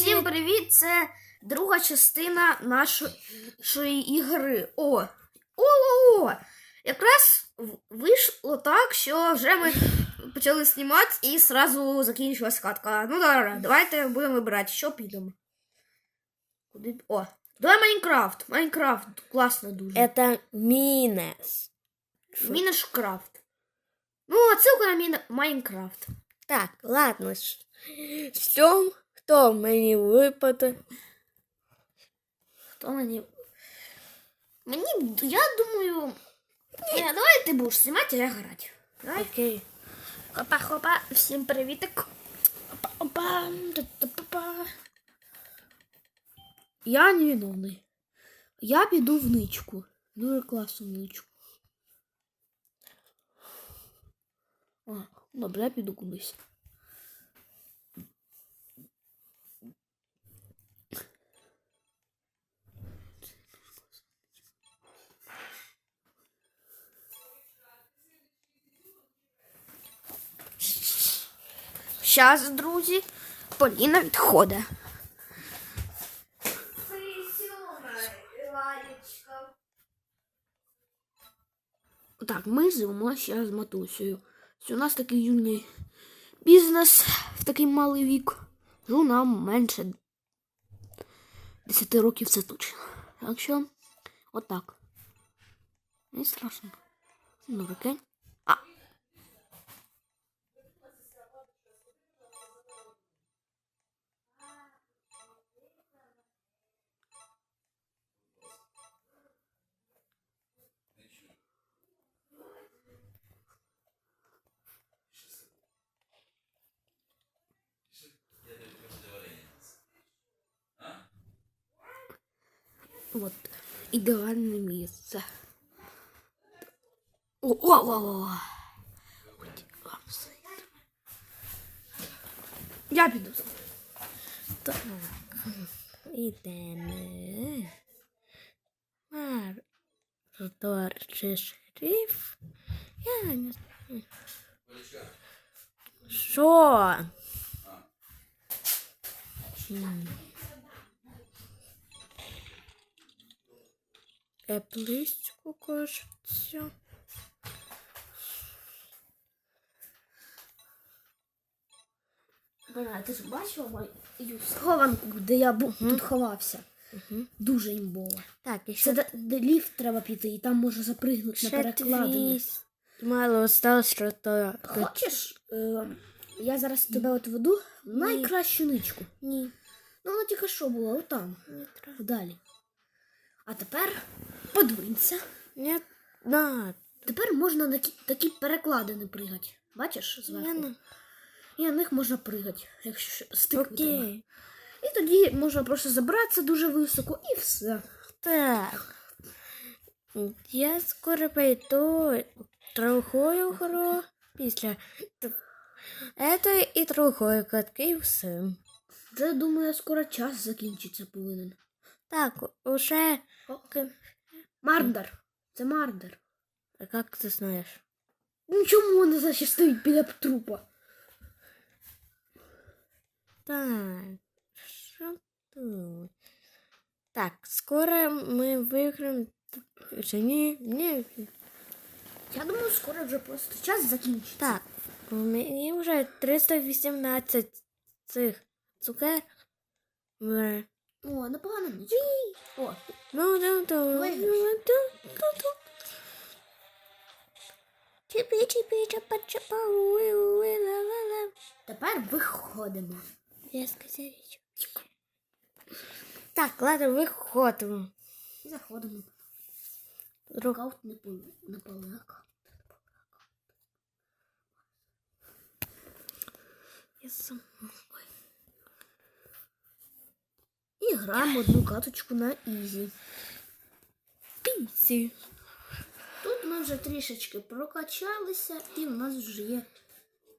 Всім привіт! Це друга частина нашої ігри. О! О! Якраз вийшло так, що вже ми почали знімати і зразу закінчилась катка. Ну да, давайте будемо вибирати, що підемо. Куди? О! Давай Майнкрафт! Майнкрафт класно дуже. Это Минес. Мінешкрафт. Ну, отсилка на Майнкрафт. Так, ладно. Що? Хто мені випаде? Хто мені. Мені, я думаю. Ні, давай ти будеш знімати, а я грати. Давай. Окей. Хопа-хопа, всім привітик. Опа-опа, та-та-па-па. Я невиновний. Я піду в ничку. Дуже класну ничку. А, добре, я піду кудись. Щас, друзі, Поліна відходить. Так, ми ще з матусею. У нас такий юний бізнес в такий малий вік. Ну, нам менше 10 років це точно. Так що, отак. Не страшно. Ну, прикинь. От, ідеальне місце. О, о, о, о. Я піду. Так. Ідемо. Мардор чи шериф? Я не знаю. Що? М. Еплистику, кажется. Бля, ти ж бачила мою схованку, де я був тут ховався? Дуже імбово. Так, і Це ще де, де ліфт треба піти, і там можна запригнути на ще перекладини. дві. Мало осталось, що то... Хочеш? Е, я зараз тебе от веду в найкращу ничку. Ні, Ну, вона тільки що була, отам, не треба. вдалі. А тепер подвинься. Ні, на, Тепер можна на кі- такі перекладини пригати. Бачиш зверху? не... І на них можна пригати, якщо стик. Окей. І тоді можна просто забратися дуже високо і все. Так. Я скоро пойду другую гру після т- і другої катки і все. Вже думаю, скоро час закінчиться повинен. Так, уже... Мардер. Це мардер. А як ти знаєш? Ну чому вона значить стоїть біля трупа? Так, що тут? Так, скоро ми виграємо... Чи ні? Ні. Я думаю, скоро вже просто час закінчиться. Так, у мені вже 318 цих цукер. Ми- О, непогана нічка. О, Ну, тепер виходимо. Я сказав. Так, ладно, виходимо. І заходимо. Рукаут не пол... не полека. Я сам. І граємо одну каточку на ізі. Пісі. Тут ми вже трішечки прокачалися, і в нас вже є.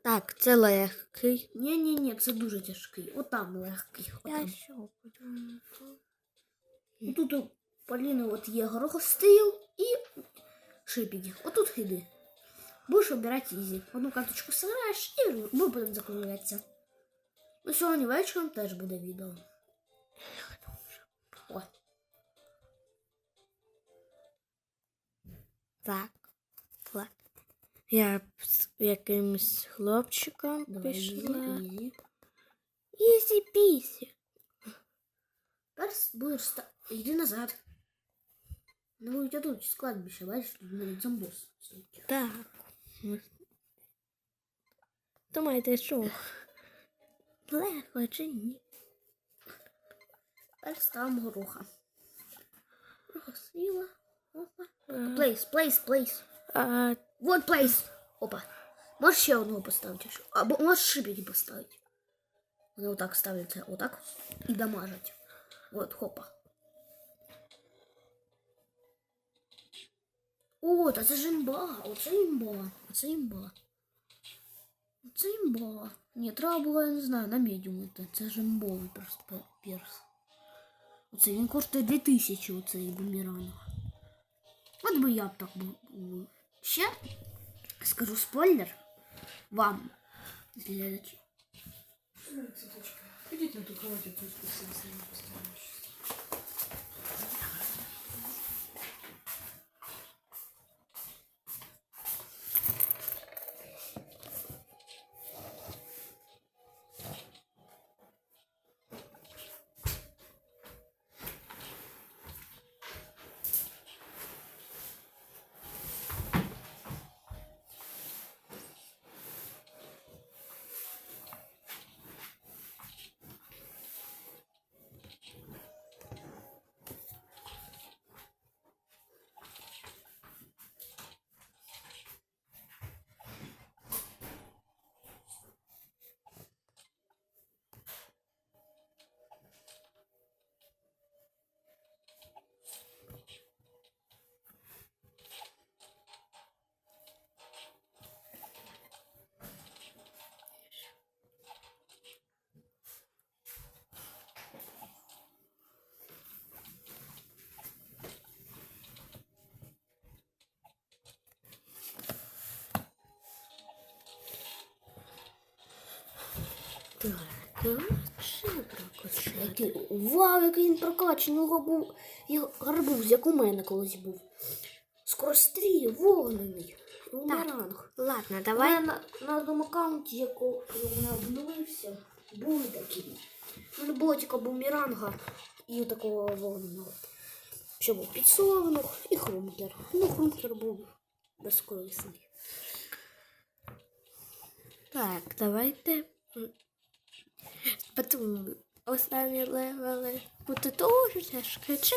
Так, це легкий. Ні-ні-ні, це дуже тяжкий. Отам легкий. Я Отам. що? Тут у Поліни от є горохостил і шипіки. Отут йди. Будеш обирати ізі. Одну карточку сыграєш і ми будемо закруглятися. Ну, сьогодні вечором теж буде відео. Так. Ладно. Я з якимсь хлопчиком давай, пішла. ізі, пісі. Тепер будеш ста... Йди назад. Ну, я тут з кладбища, бачиш, тут зомбос. стоїть. Так. Думаєте, що? Легко чи ні? Тепер ставимо гороха. Гороха сіла. Опа. Е, Плейс, плейс, плейс. А, Вот плейс. Опа. Можеш ще одного поставити? ще? Або можеш шипики поставити. Вони отак ставляться, отак. І дамажать. Вот, хопа. О, та це ж імба. Оце імба. Оце імба. Оце імба. Ні, треба було, я не знаю, на медіум йти. Це ж імбовий просто пе- перс. Оце він коштує 2000, оцей бумеранг. От би я так був. Ще скажу спойлер вам. глядачі. Идите на ту кровать, я тут спустился, поставлю так. Прокачати. Вау, який він прокачаний. У нього був і гарбуз, як у мене колись був. Скорострій, вогнений. Бумеранг. Ладно, Давай давай. на, на одному аккаунті, якого у мене обновився, були такі. У мене було тільки бумеранга і такого вогненого. Ще був підсовнув і хрункер. Ну, хрункер був безкорисний. Так, давайте. Потім останні левели буде дуже тяжко. Чи?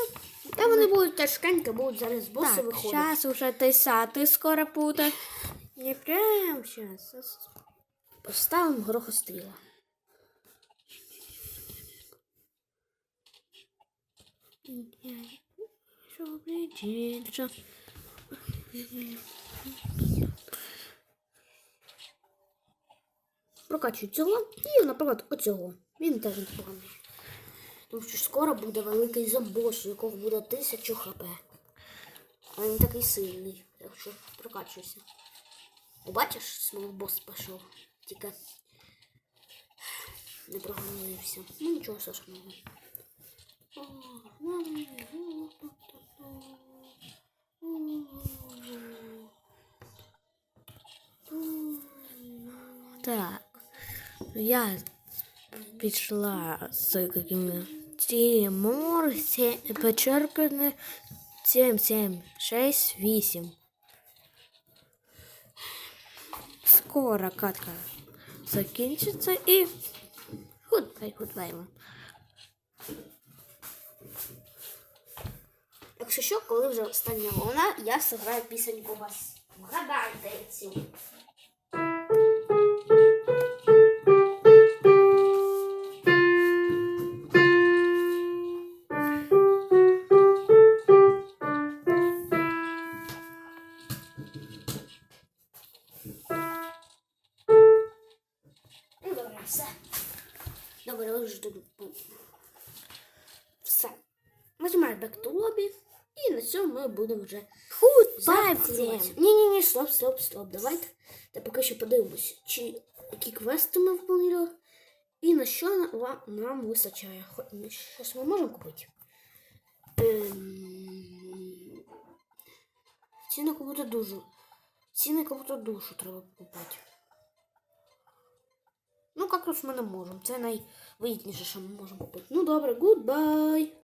Та вони будуть тяжкенькі, будуть зараз боси Так, виходити. зараз уже десятий скоро буде. Не прям зараз. Поставимо грохостріла. Що? Прокачую цього і, наприклад, оцього. Він теж непоганий. Тому що скоро буде великий зомбос, у якого буде 1000 хп. А він такий сильний, так що прокачуйся. Ти бачиш, смолбос пішов. Тільки не програмуєвся. Ну нічого страшного. Так. Я пішла з якими Тимур, почерпне 7, 7, 6, 8. Скоро катка закінчиться і гудбай, гудбай вам. Якщо що, коли вже остання волна, я сыграю пісеньку вас. Вгадайте цю. Все. Добре, вже тут. Все. Нажимаємо Back to Lobby. І на цьому ми будемо вже Гудбай закривати. всім. Ні, ні, ні, стоп, стоп, стоп. Давайте. Та поки що подивимось, чи які квести ми виконали. І на що нам вистачає? Ну, Щось ми можемо купити? Ем... Ціни купити душу. Ціни купити душу треба купити. Ну, кактус ми не можемо. Це найвигідніше, що ми можемо купити. Ну добре, гудбай.